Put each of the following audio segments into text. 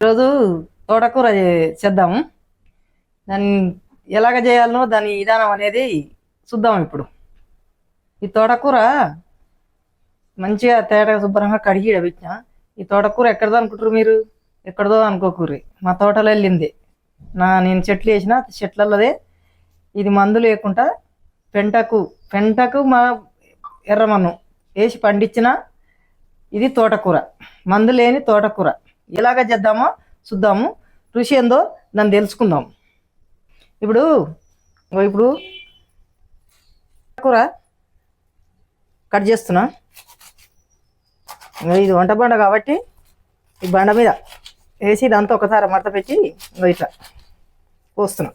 ఈరోజు తోటకూర చేద్దాము. దాన్ని ఎలాగ చేయాలనో దాని విధానం అనేది చూద్దాం ఇప్పుడు. ఈ తోటకూర మంచిగా తేటగా శుభ్రంగా కడిగి పెట్టిన ఈ తోటకూర ఎక్కడదో అనుకుంటారు మీరు? ఎక్కడదో అనుకోకూర్రి. మా తోటలో వెళ్ళింది. నా నేను చెట్లు వేసిన చెట్లలోదే ఇది మందు లేకుండా పెంటకు పెంటకు మా ఎర్రమన్ను వేసి పండించిన ఇది తోటకూర. మందు లేని తోటకూర. ఎలాగ చేద్దామో చూద్దాము. రుచి ఏందో దాన్ని తెలుసుకుందాం. ఇప్పుడు ఇప్పుడు కూర కట్ చేస్తున్నా. ఇది వంట బండ కాబట్టి ఈ బండ మీద వేసి ఇదంతా ఒకసారి మడత పెట్టి ఇట్లా కోస్తున్నా.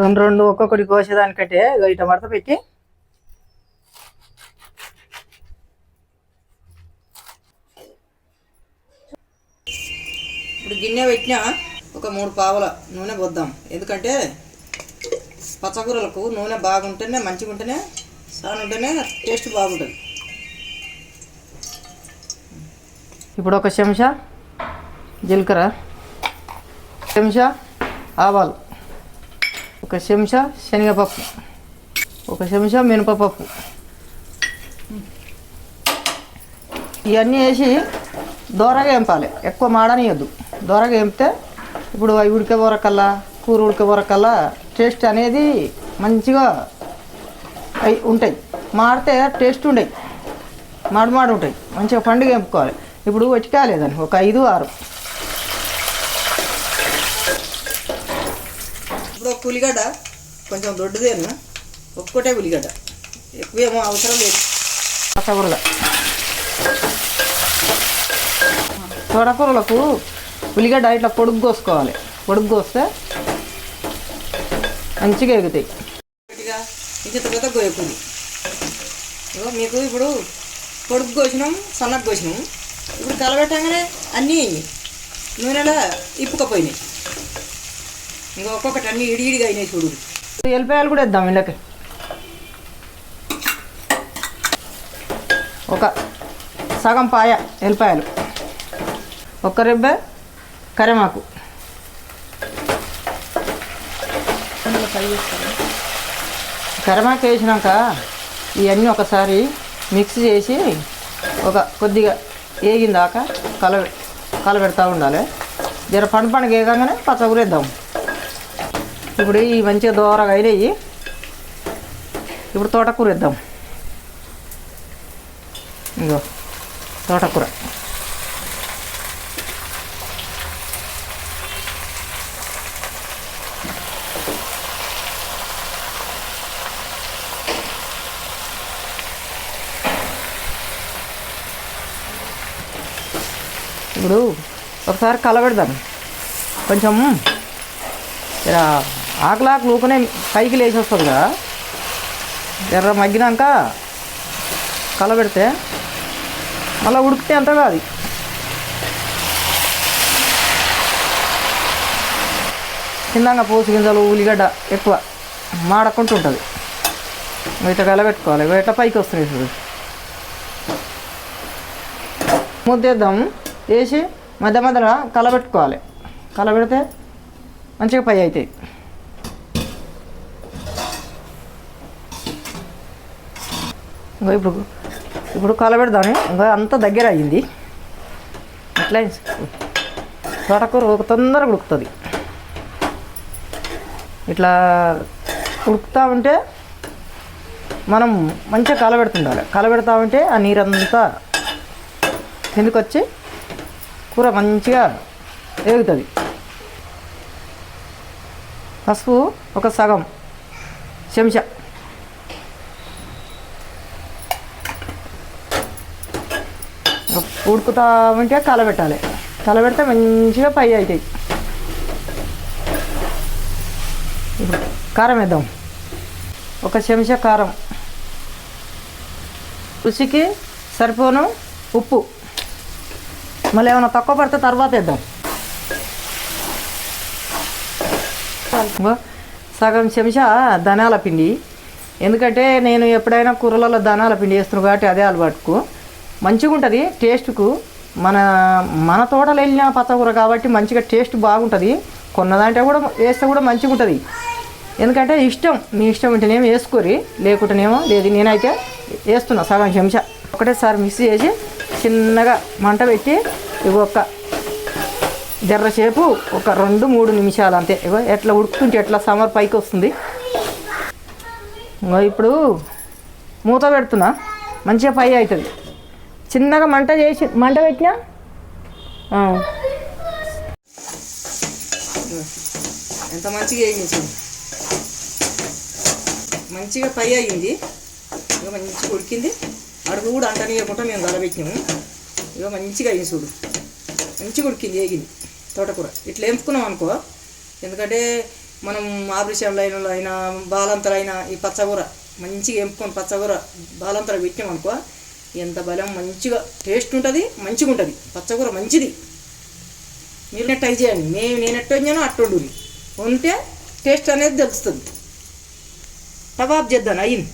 రెండు రెండు ఒక్కొక్కటి కోసేదానికంటే ఇట్లా మడత పెట్టి ఇప్పుడు గిన్నె పెట్టినా ఒక మూడు పావుల నూనె పోద్దాం. ఎందుకంటే పచ్చకూరలకు నూనె బాగుంటేనే మంచిగా ఉంటేనే సాన్ ఉంటేనే టేస్ట్ బాగుంటుంది. ఇప్పుడు ఒక చెంచా జీలకర్ర చెంచా ఆవాలు ఒక చెంచా శనగపప్పు ఒక చెంచా మినపపప్పు ఇవన్నీ వేసి దోరగా వేంపాలి ఎక్కువ మాడనియద్దు. దోరగా వేంపితే ఇప్పుడు అవి ఉడికే వరకల్లా కూర ఉడికే వరకల్లా టేస్ట్ అనేది మంచిగా అవి ఉంటాయి. మాడితే టేస్ట్ ఉండయి. మాడు మాడు ఉంటాయి. మంచిగా పండుగ వేపుకోవాలి ఇప్పుడు వటికాలేదని ఒక ఐదు ఆరు. ఇప్పుడు ఒక ఉల్లిగడ్డ కొంచెం దొడ్డుదేను ఒక్కటే ఉల్లిగడ్డ. ఎక్కువేమో అవసరం లేదు. పచ్చకూరగా తోటకూరలకు ఉల్లిగడ్డ ఇట్లా పొడుగు కోసుకోవాలి. పొడుగు కోస్తే మంచిగా ఎగుతాయి. గట్టిగా గోయకూది ఇగో మీకు ఇప్పుడు పొడుగు కోసినాం సన్నగా కోసినాం. ఇప్పుడు కలబెట్టగానే అన్నీ నూనెలో ఇప్పుకపోయినాయి. ఇంకా ఒక్కొక్కటి అన్నీ ఇడిగిడిగా అయినాయి చూడు. ఎల్లిపాయలు కూడా వేద్దాం ఇళ్ళకి ఒక సగం పాయ ఎల్లిపాయలు. ఒక్క రెబ్బె కరిమాకు కరిమాకు వేసినాక ఇవన్నీ ఒకసారి మిక్స్ చేసి ఒక కొద్దిగా వేగిందాక కల కలబెడతా ఉండాలి. జర పండు పండుగ వేయగానే పచ్చగురేద్దాం ఇప్పుడు ఈ మంచిగా దూరగా అయినాయి. ఇప్పుడు తోటకూర వేద్దాం. ఇగో తోటకూర. ఇప్పుడు ఒకసారి కలబెడదాం. కొంచెం ఇలా ఆకులాకు లూకనే పైకి లేచి వస్తుంది కదా. ఎర్ర మగ్గినాక కలబెడితే మళ్ళీ ఉడికితే అంత కాదు. కిందంగా పోసు గింజలు ఉల్లిగడ్డ ఎక్కువ మాడకుండా ఉంటుంది. ఇట్లా కలబెట్టుకోవాలి. ఇట్లా పైకి వస్తున్నాయి చూడు. ముద్దేద్దాం. వేసి మధ్య మధ్యలో కలబెట్టుకోవాలి. కలబెడితే మంచిగా పై అవుతాయి. ఇంకో ఇప్పుడు ఇప్పుడు కలబెడదాం ఇంకా అంత దగ్గర అయ్యింది. అట్లా తోటకూర ఒక తొందరగా ఉడుకుతుంది. ఇట్లా ఉడుకుతూ ఉంటే మనం మంచిగా కలబెడుతుండాలి. కలబెడతా ఉంటే ఆ నీరంతా కిందకి వచ్చి కూర మంచిగా వేగుతుంది పసుపు ఒక సగం చెంచా. ఉడుకుతా ఉంటే కలబెట్టాలి. కలబెడితే మంచిగా పై అవుతాయి కారం వేద్దాం. ఒక చెంచా కారం. రుచికి సరిపోను ఉప్పు. మళ్ళీ ఏమైనా తక్కువ పడితే తర్వాత ఇద్దాం. సగం చెంచా ధనాల పిండి. ఎందుకంటే నేను ఎప్పుడైనా కూరలలో ధనాల పిండి వేస్తున్నాను కాబట్టి అదే అలవాటుకు. మంచిగా ఉంటుంది టేస్ట్కు. మన మన తోటలో వెళ్ళిన పచ్చకూర కాబట్టి మంచిగా టేస్ట్ బాగుంటుంది. కొన్నదంటే కూడా వేస్తే కూడా మంచిగా ఉంటుంది. ఎందుకంటే ఇష్టం మీ ఇష్టం ఉంటేనేమో వేసుకోరి లేకుంటేనేమో లేదు నేనైతే వేస్తున్నా సగం చెంచా. ఒకటేసారి మిక్స్ చేసి చిన్నగా మంట పెట్టి ఇవి ఒక జర్రసేపు ఒక రెండు మూడు నిమిషాలు అంతే. ఇగో ఎట్లా ఉడుకుతుంటే ఎట్లా సమర్ పైకి వస్తుంది. ఇప్పుడు మూత పెడుతున్నా. మంచిగా పై అవుతుంది. చిన్నగా మంట చేసి మంట పెట్టినా? ఎంత మంచిగా వేయించింది మంచిగా పై అయ్యింది. మంచిగా ఉడికింది. అడుగు కూడా అంటనీయకుండా మేము గలబెట్టినాము ఇగో మంచిగా అయ్యింది చూడు. మంచిగా ఉడికింది వేగింది తోటకూర. ఇట్లా ఎంపుకున్నాం అనుకో ఎందుకంటే మనం ఆపరేషన్లు అయిన అయినా బాలంతలు అయినా ఈ పచ్చకూర మంచిగా ఎంపుకొని పచ్చకూర బాలంతలు పెట్టాం అనుకో ఎంత బలం మంచిగా టేస్ట్ ఉంటుంది మంచిగా ఉంటుంది. పచ్చకూర మంచిది. మీరు ట్రై చేయండి. మేము నేను ఎట్టు వండానో అట్టు ఉంటే టేస్ట్ అనేది తెలుస్తుంది. కబాబ్ చేద్దాను? అయ్యింది.